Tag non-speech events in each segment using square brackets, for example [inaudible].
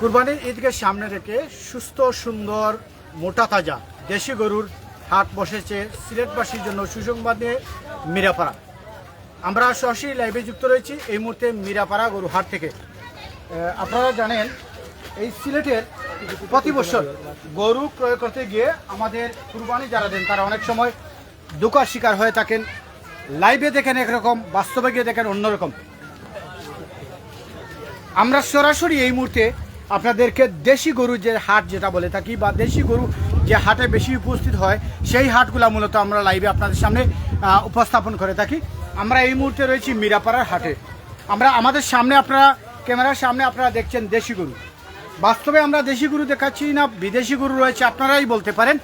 কুরবানির ঈদকে সামনে রেখে সুস্থ, সুন্দর, মোটা, তাজা দেশি গরুর হাট বসেছে সিলেটবাসীর জন্য সুসংবাদ নিয়ে মিরাপাড়া। আমরা সরাসরি লাইভে যুক্ত রয়েছি, এই মুহূর্তে মিরাপাড়া গরু হাট থেকে। আপনারা জানেন, এই সিলেটের প্রতি বছর গরু ক্রয় করতে গিয়ে আমাদের কুরবানি যারা দেন, তারা অনেক সময় দোকার শিকার হয়ে থাকেন। লাইভে দেখেন একরকম, বাস্তবে গিয়ে দেখেন অন্যরকম। আমরা সরাসরি এই মুহূর্তে আপনাদেরকে দেশি গরু যে হাট যেটা বলে থাকি বা দেশি গরু যে হাটে বেশি উপস্থিত হয়, সেই হাটগুলা মূলত আমরা লাইভে আপনাদের সামনে উপস্থাপন করে থাকি। আমরা এই মুহূর্তে রয়েছি মিরাপাড়ার হাটে। আমরা আমাদের সামনে আপনারা, ক্যামেরার সামনে আপনারা দেখছেন দেশি গরু। বাস্তবে আমরা দেশি গরু দেখাচ্ছি না, বিদেশি গরু রয়েছে, আপনারাই বলতে পারেন।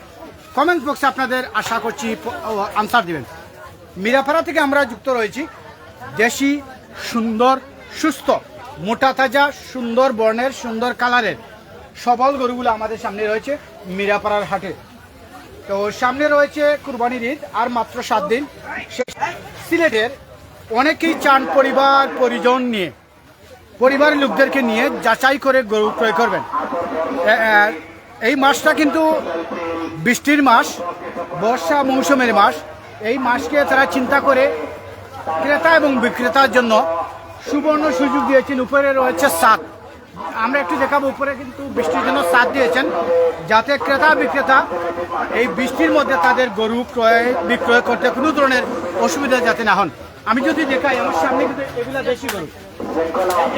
কমেন্ট বক্সে আপনাদের আশা করছি আনসার দিবেন। মিরাপাড়া থেকে আমরা যুক্ত রয়েছি। দেশি, সুন্দর, সুস্থ। মোটা তাজা, সুন্দর বর্ণের, সুন্দর কালারের সবল গরুগুলো আমাদের সামনে রয়েছে মিরাপাড়ার হাটে। তো সামনে রয়েছে কুরবানির ঈদ, আর মাত্র সাত দিন। সিলেটের অনেকেই চান পরিবার, পরিজন নিয়ে, পরিবারের লোকদেরকে নিয়ে যাচাই করে গরু ক্রয় করবেন। এই মাসটা কিন্তু বৃষ্টির মাস, বর্ষা মৌসুমের মাস। এই মাসকে তারা চিন্তা করে ক্রেতা এবং বিক্রেতার জন্য সুবর্ণ সুযোগ দিয়েছেন। উপরে রয়েছে সাত। আমরা একটু দেখাবো উপরে কিন্তু বৃষ্টির জন্য সাত দিয়েছেন। যাতে ক্রেতা বিক্রেতা এই বৃষ্টির মধ্যে তাদের গরু ক্রয়, বিক্রয় করতে কোনো ধরনের অসুবিধা যাতে না হন। আমি যদি দেখাই, আমার সামনে কিন্তু এগুলা দেশি গরু।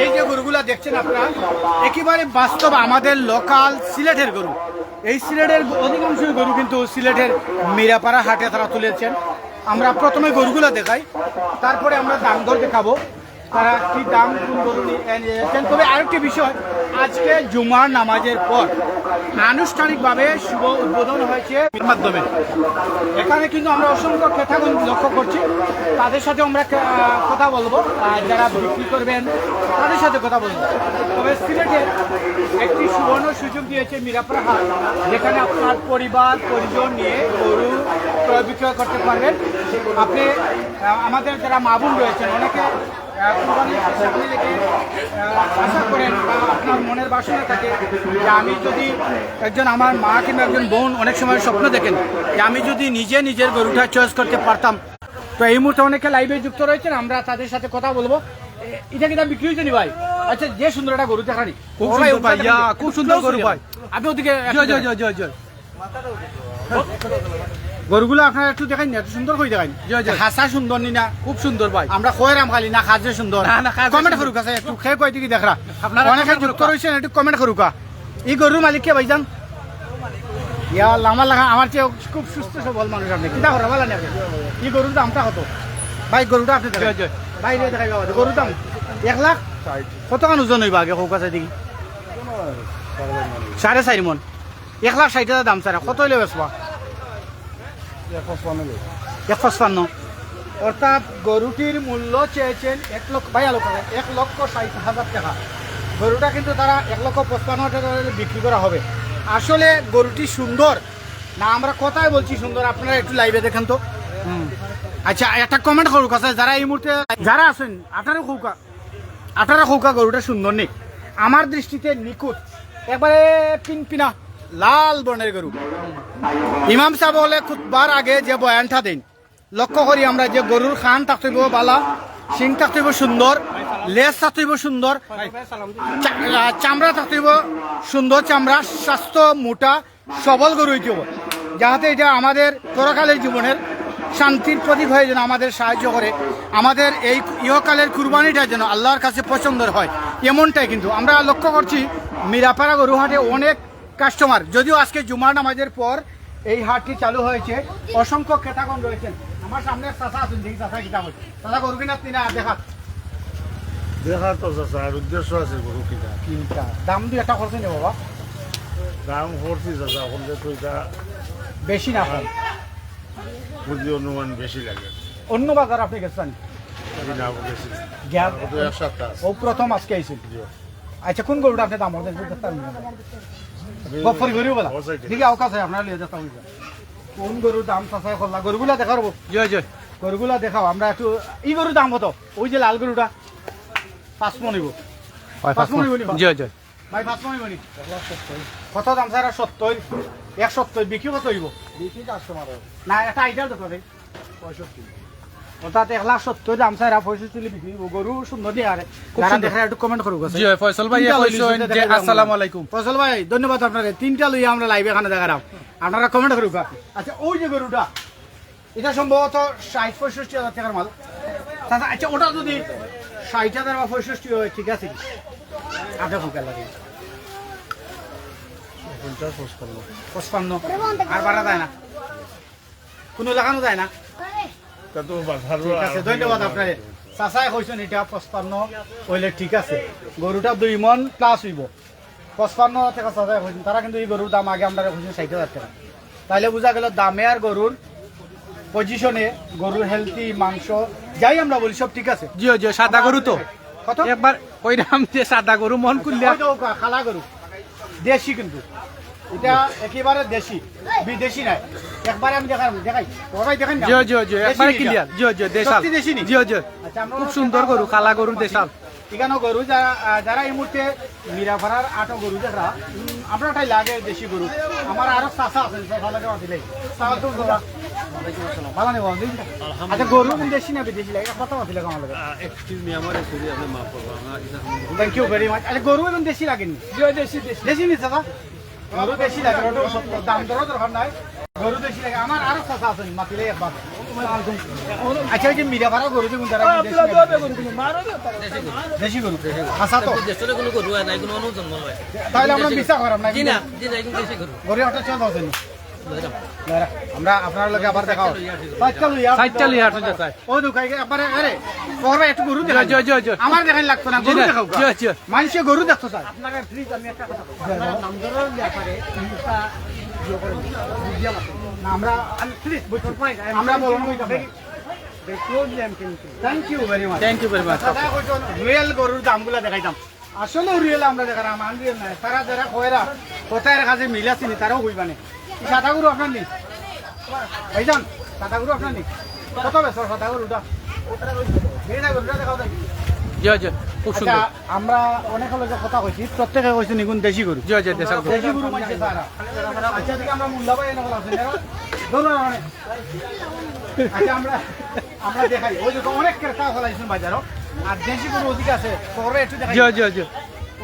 এই যে গরুগুলা দেখছেন আপনারা, একেবারে বাস্তব আমাদের লোকাল সিলেটের গরু। এই সিলেটের অধিকাংশ গরু কিন্তু সিলেটের মিরাপাড়া হাটে তারা তুলেছেন। আমরা প্রথমে গরুগুলা দেখাই, তারপরে আমরা দাম দর দেখাবো। তারা কি দাম তবে আরেকটি বিষয়, আজকে জুমার নামাজের পর আনুষ্ঠানিকভাবে শুভ উদ্বোধন হয়েছে মাধ্যমে। এখানে কিন্তু আমরা অসংখ্য ক্রেতাগণ লক্ষ্য করছি। তাদের সাথে আমরা কথা বলব। আর যারা বিক্রি করবেন, তাদের সাথে কথা বলব। তবে সিলেটে একটি সুবর্ণ সুযোগ দিয়েছে মিরাপুর হাট, যেখানে আপনার পরিবার, পরিজন নিয়ে গরু ক্রয় বিক্রয় করতে পারবেন। আপনি আমাদের যারা মাবুন রয়েছেন, অনেকে আহ, কুরবানির সামনে রেখে, আহ, আশা করেন বা আপনার মনের বাসনা থাকে যে আমি যদি একজন আমার মা কিংবা একজন বোন অনেক সময় স্বপ্ন দেখেন যে আমি যদি নিজে নিজের গরুটা চয়েস করতে পারতাম। তো এই মুহূর্তে অনেকে লাইভে যুক্ত রয়েছেন আমরা তাদের সাথে কথা বলব। এটা কিনা বিক্রি হয়েছে ভাই? আচ্ছা যে সুন্দর একটা গরু দেখানি। খুব সুন্দর ভাই, খুব সুন্দর গরু ভাই। আপনি ওদিকে জয় জয় জয় জয় জয়। গরুগুলো আপনারা একটু দেখাই না একটু সুন্দর করে জয়। হাসা সুন্দর নি না খুব সুন্দর ভাই। আমরা কয়রাম খালি না খাজে সুন্দর। না, না, কমেন্ট। করুক আছে একটু খেয়ে কয় দিকে দেখরা। আপনারা অনেকে যুক্ত। রয়েছেন একটু কমেন্ট করুকা। এই গরুর মালিক কে ভাইজান? ইয়া লামা লাগা আমার চেয়ে খুব সুস্থ সবল মানুষ আপনি। কিনা করা ভালো নাকি এই গরুর দামটা কত? ভাই গরুটা আপনি জয়, জয়। বাইরে দেখাই বাবা গরুর দাম। এক লাখ? কত কান ওজন হইবা আগে হোক আছে দেখি। সাড়ে চারি মন। এক লাখ ষাট হাজার দাম স্যার কত হইলে বেসবা এক পঁচপান্ন অর্থাৎ গরুটির মূল্য চেয়েছেন এক লক্ষ ভাই আলোক এক লক্ষ ষাট হাজার টাকা। গরুটা কিন্তু তারা এক লক্ষ পঁচপান্ন টাকা বিক্রি করা হবে। আসলে গরুটি সুন্দর। না আমরা কথাই বলছি সুন্দর। আপনারা একটু লাইভে দেখেন তো। আচ্ছা একটা কমেন্ট করুক আছে যারা এই মুহূর্তে যারা আছেন আপনারা খৌকা। আপনারা খৌকা গরুটা সুন্দর নেই। আমার দৃষ্টিতে নিখুঁত। একবারে পিনপিনা। লাল বর্ণের গরু। ইমাম সাহেব হলে খুতবার আগে যে বয়ানটা দেন। লক্ষ্য করি আমরা যে গরুর খান থাকতেইব বালা, শিং থাকতেইব সুন্দর, লেজ থাকতেইব সুন্দর চামড়া থাকতেইব সুন্দর চামড়া, স্বাস্থ্য মোটা, সবল গরু হইতে হবে যাহাতে এটা আমাদের পরকালের জীবনের শান্তির প্রতীক হয়ে যেন আমাদের সাহায্য করে। আমাদের এই ইহকালের কুরবানিটা যেন আল্লাহর কাছে পছন্দের হয়। এমনটাই কিন্তু। আমরা লক্ষ্য করছি, মিরাপাড়া গরুহাটে অনেক কাস্টমার যদিও আজকে জুমার নামাজের পর এই হাটটি চালু হয়েছে অসংখ্য ক্রেতাগণ রয়েছেন। আমার সামনে চাষা আছেন দেখি চাষা কিতা হচ্ছে। চাষা গরু কিনা তিনা দেখা। দেখার তো চাচা আর উদ্দেশ্য আছে গরু কিনা। তিনটা। দাম দিয়ে একটা বাবা। দাম করছি তো এটা বেশি না কম বুদ্ধি অনুমান বেশি লাগে। অন্য বাজার আপনি গেছেন? না ও প্রথম আজকে আইছিল আচ্ছা কোন গরুটা আপনি দাম হতে গফর গরু বলা। ঠিক আছে আছে আপনারা লিয়ে যেতে হইবে কোন গরুর দাম চাষাই করলা গরুগুলা দেখার জয় জয়। গরুগুলা দেখাও আমরা একটু ই গরুর দাম কত? ওই যে লাল গরুটা পাঁচ মন হইব পাঁচ মন হইব জয় জয়। ভাই পাঁচ মনি কত দাম স্যার সত্তর এক সত্তর বিক্রি কত হইব বিক্রি কাস্টমার না একটা আইডিয়া দেখো ভাই পঁয়ষট্টি। অর্থাৎ এক লাখ সত্তর দাম স্যার পঁয়ষট্টি বিক্রি হইব গরু সুন্দর দিয়ে আরে যারা দেখে একটু কমেন্ট করুক জি ফয়সল ভাই আসসালামু আলাইকুম। ধন্যবাদ আপনার তিনটা লইয়া আমরা লাইভে এখানে দেখালাম আপনারা কমেন্ট করুক আচ্ছা ওই যে গরুটা এটা সম্ভবত ষাট পঁয়ষট্টি হাজার টাকার মাল। তাছাড়া আচ্ছা ওটা যদি ষাট হাজার বা পঁয়ষট্টি হয় ঠিক আছে। আপনি লাগে পঞ্চাশ পঁচপান্ন। আর বাড়া যায় না। কোনো লাগানো যায় না। ঠিক আছে ধন্যবাদ আপনার চাচাই কৈছেন এটা পঁচপান্ন হইলে ঠিক আছে। গরুটা দুই মন প্লাস হইব। পঁচপান্ন টাকা চাচাই কৈছেন তারা কিন্তু এই গরুর দাম আগে আমরা কৈছেন ষাট হাজার টাকা। তাইলে বোঝা গেল দামে আর গরুর পজিশনে গরুর হেলদি মাংস যাই আমরা বলি সব ঠিক আছে। জি হয়, জি হয়, সাদা গরু তো কত? একবার কইরাম যে সাদা গরু মন কুলিয়া ওই তো খালা গরু দেশি কিন্তু। এটা একেবারে দেশি বিদেশি নাই। একবারে আমি দেখাই দেখাই। সবাই দেখাই না? জি হয়, জি হয়, জি একবারে ক্লিয়ার জি হয়, জি দেশাল। সত্যি দেশি নি? জি হয়, জি হয়। আচ্ছা, আমরা খুব সুন্দর গরু কালা গরু দেশাল। এখানে গরু যারা যারা এই মুহূর্তে মিরাপাড়ার আটো গরু দেখা আপনার ওটাই লাগে দেশি গরু। আমার আরও চাষা আছে চাষালাকে দিলে। ভালো নেব আচ্ছা গরু কিন্তু দেশি না বিদেশি লাগে? কথা মাতিলে কেমন লাগে। এক্সকিউজ মি আমার একচুয়ালি আপনি মাফ করব থ্যাংক ইউ ভেরি মাচ আচ্ছা গরু এখন দেশি লাগেনি? দেশি দেশি। দেশি নি চাচা? গরু বেশি লাগে সত্য। দাম দরও দরকার নাই। গরু বেশি লাগে আমার আরও চাষা আছে মাতিলে একবার। আচ্ছা ওই যে মিরাপাড়া গরু দেখুন তারা দেশি গরু। আসা তো। দেশরে কোনো গরু নাই কোনো অনুজন মনে হয় তাহলে আমরা বিশ্বাস করাম না গরু। গরু একটা চল দাও আমরা আপনার লগে আবার দেখাও সাইকেল লইয়া সাইডটা লিয়া হাঁটুন চাচা ও দুখাই একবারে আরে পরে একটু গরু জি দেখাই জি জি জি। আমার দেখাই লাগতো না গরু দেখাও জি মানুষে গরু দেখতো স্যার। আপনাকে প্লিজ আমি একটা কথা বলব। নামদরের ব্যাপারে ইনটা করে দিই। বুঝিয়ে পারছি। না, আমরা আমি প্লিজ বুঝতে পারি আমরা বলব। Thank you very much thank you very much real গরুর দামগুলা দেখাইতাম। আসলে রিয়েল আমরা দেখালাম আনরিয়েল নাই। তারা যারা কয়রা কোথায় কাছে মিল আছে নি তারাও কইবানে। সাদা গরু আপনার নি ভাইজান সাদা গরু আপনার নি কত বেসর সাদা গরুটা জি জি আচ্ছা আমরা অনেক লোকের কথা কইছি প্রত্যেকে কইছে নিগুন দেশি গরু। জি জি দেশি গরু। মানছে তারা। আচ্ছা থেকে আমরা মুল্লাবাই এনে বলা আছে। আচ্ছা আমরা আমরা দেখাই। ওই যে অনেক ক্রেতা ফলাইছেন বাজারও। আর দেশি গরু ওদিকে আছে। পরে একটু দেখাই। জি জি জি।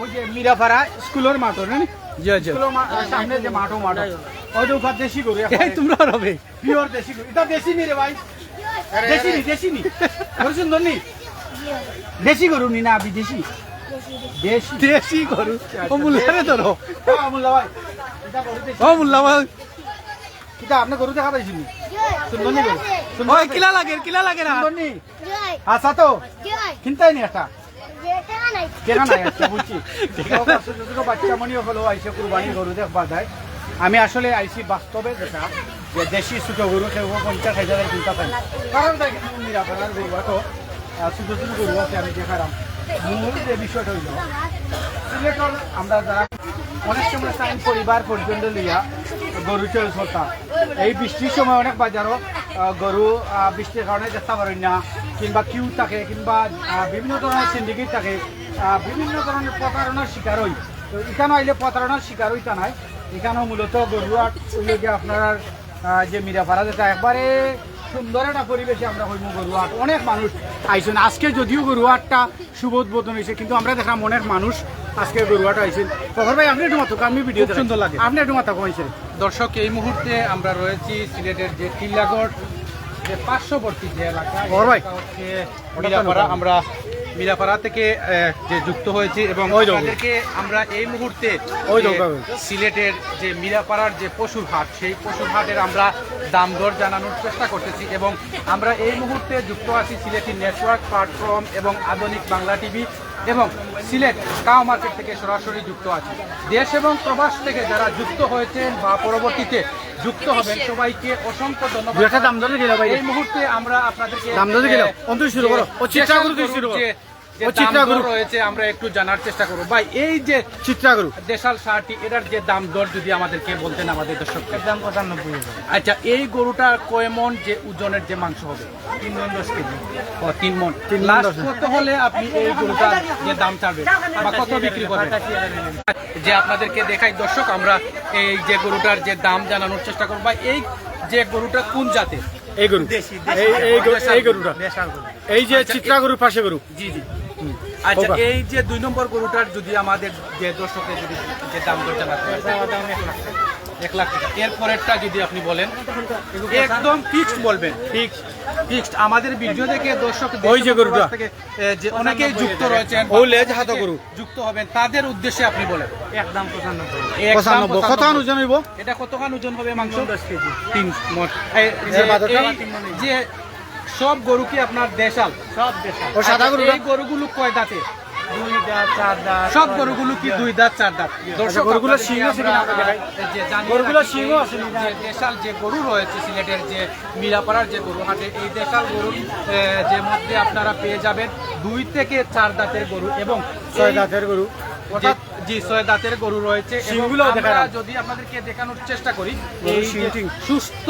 ওই যে মিরাপাড়া স্কুলের মাঠও না জি হয়, জি। স্কুলের সামনে যে মাঠও মাঠ ওই যে ওখানে দেশি গরু এই তোমরা রবে পিওর দেশি গরু। এটা দেশি নি রে ভাই? দেশি নি দেশি নি। গরু সুন্দর নি? দেশি গরু নি না বিদেশি? দেশি। দেশি গরু। ও মুল্লারে ধরো হ্যাঁ, মোল্লা ভাই। এটা গরু দেশি। ও মুল্লা ভাই। কিতা আপনি গরু দেখা পাইছেন নি? সুন্দর নি গরু? ওই কিলা লাগে কিলা লাগে না। সুন্দর নি? আচ্ছা তো। কিনতাই নি একটা? কেনা নাই। বুঝছি। বাচ্চা মনি হলো আইসে কুরবানি গরু দেখবার যায়। আমি আসলে আইসি বাস্তবে যেটা, যে দেশি ছোট গরু কেউ পঞ্চাশ হাজারের চিন্তা পাই কারণ দেখি নিরাপদার গরু তো ছোট ছোট গরু আছে, আমি দেখালাম। মূল যে বিষয়টা হইল আমরা যারা অনেক সময় টাইম পরিবার পর্যন্ত লিয়া গরু চল সরতা এই বৃষ্টির সময় অনেক বাজারও গরু বৃষ্টির কারণে দেখতে পারেন না, কিংবা কিউ থাকে, কিংবা বিভিন্ন ধরনের সিন্ডিকেট থাকে বিভিন্ন ধরনের প্রতারণার শিকার হই। তো এখানে আইলে প্রতারণার শিকার হইতা নাই। এখানেও মূলত গরু আট যে আপনার যে মিরাপাড়া যেটা একবারে সুন্দর একটা পরিবেশে আমরা হইমু গরু আট অনেক মানুষ আইসেন আজকে যদিও গরুয়াটটা শুভ উদ্বোধন হয়েছে কিন্তু আমরা দেখলাম অনেক মানুষ আজকে গরু আট আইসেন তখন ভাই আপনি একটু মাথা আমি ভিডিও সুন্দর লাগে। আপনি একটু মাথা কমাইছেন দর্শক এই মুহূর্তে আমরা রয়েছি সিলেটের যে টিল্লাগড় যে পার্শ্ববর্তী যে এলাকা এই ভাই। এলাকা হচ্ছে আমরা মিরাপাড়া থেকে যে যুক্ত হয়েছি এবং। আপনাদেরকে আমরা এই মুহূর্তে ওই সিলেটের যে মিরাপাড়ার যে পশুর হাট সেই পশুর হাটের আমরা দাম দর জানানোর চেষ্টা করতেছি এবং আমরা এই মুহূর্তে যুক্ত আছি সিলেটি নেটওয়ার্ক প্ল্যাটফর্ম এবং আধুনিক বাংলা টিভি এবং সিলেট কাও মার্কেট থেকে সরাসরি যুক্ত আছি দেশ এবং প্রবাস থেকে যারা যুক্ত হয়েছেন বা পরবর্তীতে যুক্ত হবেন সবাইকে অসংখ্য ধন্যবাদ দাম ধরে দিলো ভাই। এই মুহূর্তে আমরা আপনাদেরকে দাম ধরে অন্তর শুরু করো। ও চিৎকার করে শুরু করো। যে যে ও দাম চিত্রা দর গরু রয়েছে আমরা একটু জানার চেষ্টা করব। ভাই এই যে চিত্রা দেশাল সারটি এটার যে দাম দর যদি আমাদেরকে বলতেন আমাদের দর্শককে। দাম পঁচানব্বই আচ্ছা এই গরুটা কয় মন যে ওজনের যে মাংস হবে? তিন মন দশ কেজি। ও তিন মন লাস্ট কত হলে আপনি এই গরুটা যে দাম চাবেন বা কত বিক্রি করবেন যে আপনাদেরকে দেখাই দর্শক আমরা এই যে গরুটার যে দাম জানানোর চেষ্টা করব। বা এই যে গরুটা কোন জাতের? এই গরু। এই এই গরু- দেশাল এই গরুটা। এই যে আচ্ছা, চিত্রা গরুর পাশে গরু। জি জি। আচ্ছা এই যে দুই নম্বর গরুটার যদি আমাদের যে দর্শকের যদি যে দাম দর জানাতে দাম এক লাখ টাকা। এক লাখ টাকা। এর যদি আপনি বলেন একদম ফিক্সড বলবেন। ফিক্সড ফিক্সড আমাদের ভিডিও দেখে দর্শক ওই যে গরুটা। থেকে যে অনেকেই যুক্ত রয়েছেন ও লেজ হাতা গরু। যুক্ত হবেন তাদের উদ্দেশ্যে আপনি বলেন। একদম পঁচানব্বই। একদম পঁচানব্বই। কত পঁচানব্বই। ওজন হইব? এটা কতখান ওজন হবে মাংস? দশ কেজি। যে সব গরু কি আপনার দেশাল? সব দেশাল। ও সাদা আচ্ছা, গরুটা? এই গরুগুলো কয় দাঁতে? দুই দাঁত চার দাঁত সব গরুগুলো কি দুই দাঁত চার দাঁত? দর্শক গরুগুলো শিং আছে গরুগুলো এই আছে যে দেশাল যে গরু রয়েছে সিলেটের যে মিরাপাড়ার যে গরু হাটে এই দেশাল গরুর যে মধ্যে আপনারা পেয়ে যাবেন দুই থেকে চার দাঁতের গরু এবং ছয় দাঁতের গরু। যে- জি ছয় দাঁতের গরু রয়েছে আমরা যদি আপনাদেরকে দেখানোর চেষ্টা করি এই। সুস্থ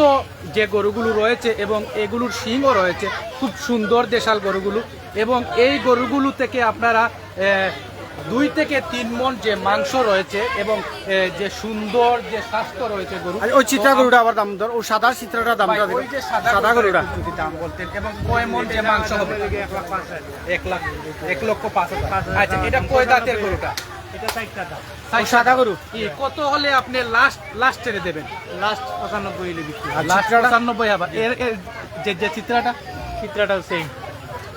যে গরুগুলো রয়েছে এবং এগুলোর শিংও রয়েছে খুব সুন্দর দেশাল গরুগুলো এবং এই গরুগুলো থেকে আপনারা দুই থেকে তিন মন যে মাংস রয়েছে এবং যে সুন্দর যে স্বাস্থ্য রয়েছে গরু ওই চিত্রা গরুটা আবার দাম দর ও সাদা চিত্রাটা দাম ওই যে সাদা সাদা গরুটা গরুটা। যদি দাম বলতেন এবং কয় মন যে মাংস হবে? এক লাখ এক লক্ষ পাঁচ হাজার। আচ্ছা এটা কয় দাঁতের গরুটা? এটা চারটা দাম সাদা গরু কত হলে আপনি লাস্ট লাস্ট ছেড়ে দেবেন? লাস্ট পঁচানব্বই হলে বিক্রি আর লাস্ট চিত্রাটা? পঁচানব্বই হবে। এর যে যে চিত্রাটা? চিত্রাটাও সেম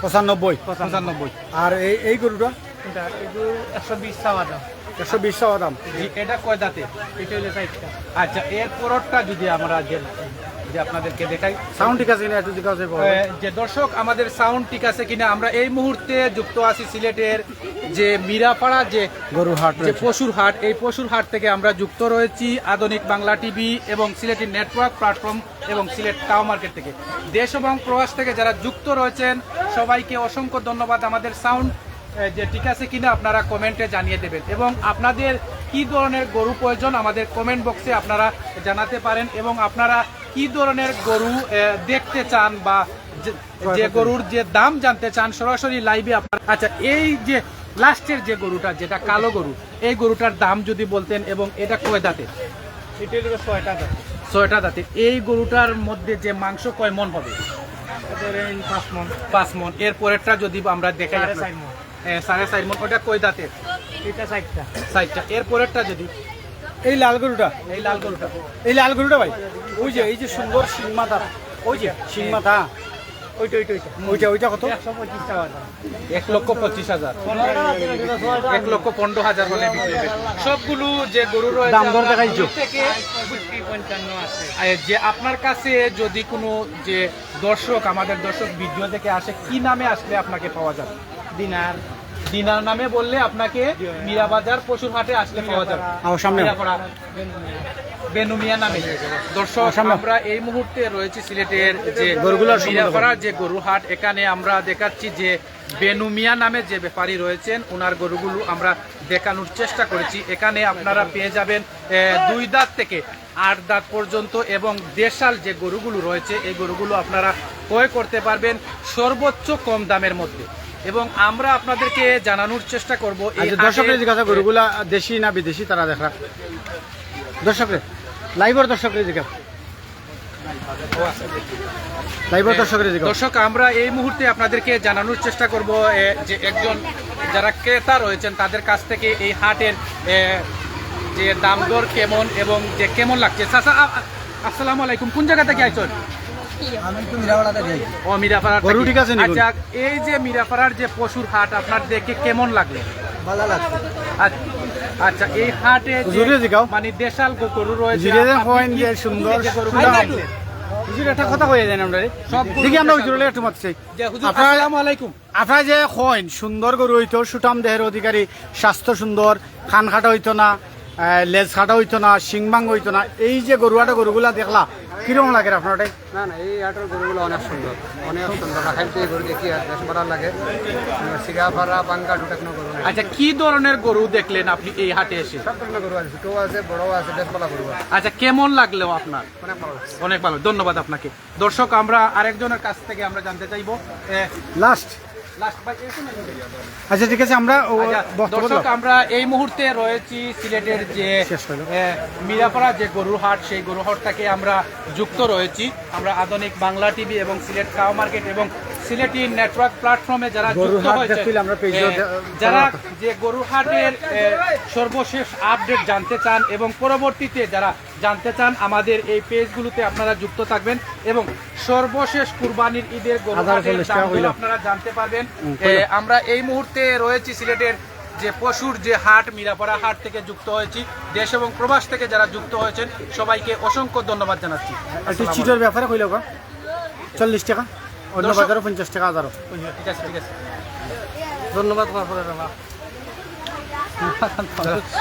পঁচানব্বই। পঁচানব্বই। আর এই এই গরুটা? এটা এগুলো একশো বিশ চাওয়া দাম। একশো বিশ টাকা দাম। এটা কয় দাঁতে? এটা হলে চারটা আচ্ছা এর পরটা যদি আমরা যে আপনাদেরকে দেখাই। সাউন্ড ঠিক আছে কিনা? একটু জিজ্ঞাসা করব। যে দর্শক আমাদের সাউন্ড ঠিক আছে কিনা? আমরা এই মুহূর্তে যুক্ত আছি সিলেটের যে মিরাপাড়া যে গরু হাট যে পশুর হাট এই পশুর হাট থেকে আমরা যুক্ত রয়েছি আধুনিক বাংলা টিভি এবং সিলেটের নেটওয়ার্ক প্ল্যাটফর্ম এবং সিলেট টাও মার্কেট থেকে। দেশ এবং প্রবাস থেকে যারা যুক্ত রয়েছেন সবাইকে অসংখ্য ধন্যবাদ আমাদের সাউন্ড যে ঠিক আছে কিনা আপনারা কমেন্টে জানিয়ে দেবেন। এবং আপনাদের কি ধরনের গরু প্রয়োজন আমাদের কমেন্ট বক্সে আপনারা জানাতে পারেন এবং আপনারা কি ধরনের গরু দেখতে চান বা যে- গরুর যে দাম জানতে চান সরাসরি লাইভে আপনার আচ্ছা এই যে লাস্টের যে গরুটা যেটা কালো গরু এই গরুটার দাম যদি বলতেন এবং এটা কয় দাঁতে? ছয়টা দাঁতে। এই গরুটার মধ্যে যে মাংস কয় মন হবে? পাঁচ মন। এর পরেরটা যদি আমরা দেখাই সাড়ে আপনার- চার মন। এ, সাড়ে চার মন। ওটা কয় দাঁতের এটা চারটা সাইডটা এর পরেরটা যদি এই লাল গরুটা এই লাল গরুটা এই লাল গরুটা ভাই। ওই যে এই যে সুন্দর শিং মাথা ওই যে শিং মাথা। ওইটা ওইটা ওইটা। ওইটা ওইটা কত? একশো পঁচিশ চাওয়া দাম এক লক্ষ পঁচিশ হাজার। এক লক্ষ পনেরো হাজার হলে বিক্রি সবগুলো যে গরু রয়েছে দাম দর দেখাইছো? থেকে যে আপনার কাছে যদি কোনো যে দর্শক আমাদের দর্শক ভিডিও দেখে আসে কি নামে আসলে আপনাকে পাওয়া যাবে? দিনার। দিনার নামে বললে আপনাকে মিরাবাজার পশুর হাটে আসলে পাওয়া যাবে। আমার সামনে। বেনুমিয়া নামে। দর্শক আমরা এই মুহূর্তে রয়েছে সিলেটের যে মিরাপাড়ার যে গরু হাট এখানে আমরা দেখাচ্ছি যে বেনুমিয়া নামে যে ব্যাপারী রয়েছেন ওনার গরুগুলো আমরা দেখানোর চেষ্টা করেছি। এখানে আপনারা পেয়ে যাবেন দুই দাঁত থেকে আট দাঁত পর্যন্ত এবং দেশাল যে গরুগুলো রয়েছে এই গরুগুলো আপনারা ক্রয় করতে পারবেন সর্বোচ্চ কম দামের মধ্যে। এবং আমরা আপনাদেরকে জানানোর চেষ্টা করব এই আচ্ছা দর্শকের হাটের- জিজ্ঞাসা গরুগুলা দেশি না বিদেশি তারা দেখা দর্শকের লাইভের দর্শকের জিজ্ঞাসা দর্শক আমরা এই মুহূর্তে আপনাদেরকে জানানোর চেষ্টা করব যে একজন যারা ক্রেতা রয়েছেন তাদের কাছ থেকে এই হাটের যে দাম দর কেমন এবং যে কেমন লাগছে। আসসালামু আলাইকুম কোন জায়গা থেকে আইছেন? ও গরু ঠিক আছে আচ্ছা এই যে মিরাপাড়ার যে পশুর হাট আপনার দেখে কেমন লাগল? ভালো লাগছে। আচ্ছা, আচ্ছা এই হাটে মানে দেশাল গরু রয়েছে যে আপনি হয়েন সুন্দর যে গরুগুলো হুজুর একটা কথা কয়ে দেন আমরা দেখি আমরা দেখাবো। একটু মাতছি যে আপনার আসসালামু আলাইকুম। আপনার যে হইন সুন্দর গরু হইতো সুটাম দেহের অধিকারী স্বাস্থ্য সুন্দর খান খাটো হইতো না লেজ কাটা হইতো না শিংবাং হইতো না এই যে গরুয়াটা গরুগুলা দেখলা কীরকম লাগে আপনার না না এই হাটের গরুগুলো অনেক সুন্দর অনেক সুন্দর। রাখাইতে এই গরু দেখি আর লাগে। সিগাফারা বাঙ্কা দুটা কোনো গরু আচ্ছা কি ধরনের গরু দেখলেন আপনি এই হাটে এসে? সব ধরনের গরু আছে ছোটো আছে বড়ও আছে বেশ ভালো গরু আচ্ছা কেমন লাগল আপনার? অনেক ভালো অনেক ভালো ধন্যবাদ আপনাকে। দর্শক আমরা আরেকজনের কাছ থেকে আমরা জানতে চাইব লাস্ট আচ্ছা ঠিক আছে আমরা আচ্ছা, দর্শক আমরা এই মুহূর্তে রয়েছি সিলেটের যে মিরাপাড়া যে গরুর হাট সেই গরু হাটটাকে আমরা যুক্ত রয়েছি। আমরা আধুনিক বাংলা টিভি এবং সিলেট কাও মার্কেট এবং সিলেটি নেটওয়ার্ক প্ল্যাটফর্মে যারা যুক্ত হয়েছে যারা যে গরু হাটের সর্বশেষ আপডেট জানতে চান এবং পরবর্তীতে যারা জানতে চান আমাদের এই পেজগুলোতে আপনারা যুক্ত থাকবেন এবং সর্বশেষ কুরবানির ঈদের গরু হাটের দামগুলো আপনারা জানতে পারবেন। আমরা এই মুহূর্তে রয়েছি সিলেটের যে পশুর যে হাট মিরাপাড়া হাট থেকে যুক্ত হয়েছি। দেশ এবং প্রবাস থেকে যারা যুক্ত হয়েছেন সবাইকে অসংখ্য ধন্যবাদ জানাচ্ছি। একটু চিটের ব্যাপারে কইল চল্লিশ টাকা। অন্য বাজারও পঞ্চাশ টাকা হাজারও। ঠিক আছে ঠিক আছে। ধন্যবাদ [laughs]